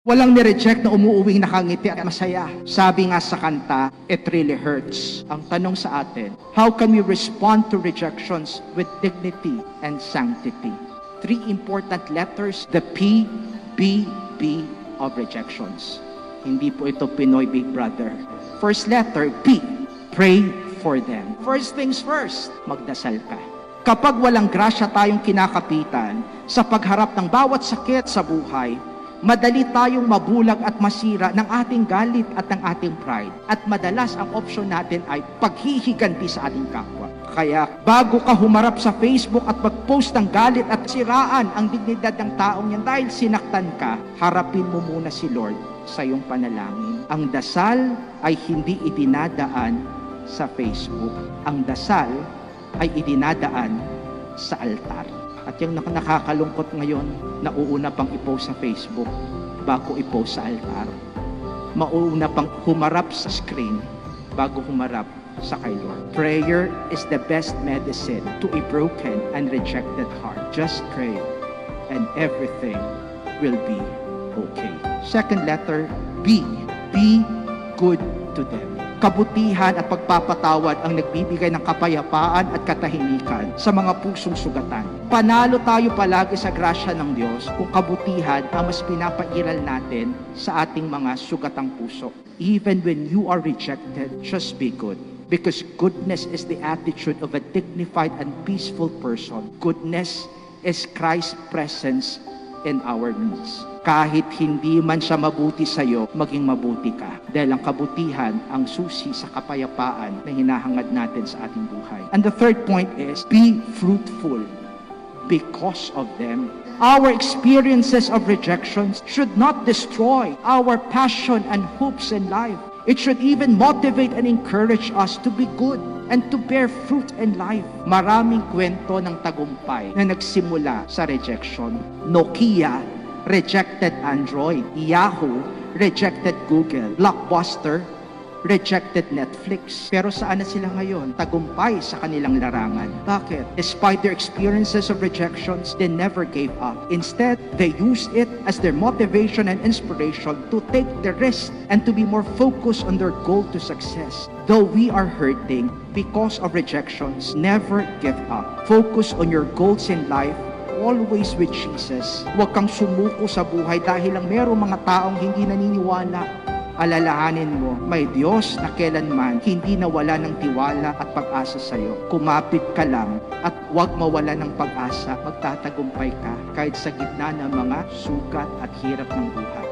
Walang nireject na umuuwing nakangiti at masaya. Sabi nga sa kanta, it really hurts. Ang tanong sa atin, how can we respond to rejections with dignity and sanctity? Three important letters, the P, B, B of rejections. Hindi po ito Pinoy Big Brother. First letter, P, pray for them. First things first, magdasal ka. Kapag walang grasya tayong kinakapitan sa pagharap ng bawat sakit sa buhay, madali tayong mabulag at masira ng ating galit at ng ating pride. At madalas ang option natin ay paghihiganti sa ating kapwa. Kaya bago ka humarap sa Facebook at mag-post ng galit at siraan ang dignidad ng taong yan dahil sinaktan ka, harapin mo muna si Lord sa iyong panalangin. Ang dasal ay hindi idinadaan sa Facebook. Ang dasal ay idinadaan sa altar. At yung nak- nakakalungkot ngayon, nauuna pang i-post sa Facebook bago i-post sa altar. Mauna pang humarap sa screen bago humarap sa kay Lord. Prayer is the best medicine to a broken and rejected heart. Just pray and everything will be okay. Second letter, B. Be good to them. Kabutihan at pagpapatawad ang nagbibigay ng kapayapaan at katahimikan sa mga pusong sugatan. Panalo tayo palagi sa grasya ng Diyos kung kabutihan ang mas pinapairal natin sa ating mga sugatang puso. Even when you are rejected, just be good. Because goodness is the attitude of a dignified and peaceful person. Goodness is Christ's presence in our midst. Kahit hindi man siya mabuti sa iyo, maging mabuti ka. Dahil ang kabutihan ang susi sa kapayapaan na hinahangad natin sa ating buhay. And the third point is, be fruitful because of them. Our experiences of rejections should not destroy our passion and hopes in life. It should even motivate and encourage us to be good and to bear fruit in life. Maraming kwento ng tagumpay na nagsimula sa rejection. Nokia rejected Android. Yahoo rejected Google. Blockbuster rejected Netflix. Pero saan na sila ngayon? Tagumpay sa kanilang larangan. Bakit? Despite their experiences of rejections, they never gave up. Instead, they used it as their motivation and inspiration to take the risk and to be more focused on their goal to success. Though we are hurting because of rejections, never give up. Focus on your goals in life always with Jesus. Huwag kang sumuko sa buhay dahil lang merong mga taong hindi naniniwala alalahanin mo, may Diyos na kailanman hindi nawala ng tiwala at pag-asa sa iyo. Kumapit ka lang at huwag mawala ng pag-asa. Magtatagumpay ka kahit sa gitna ng mga sugat at hirap ng buhay.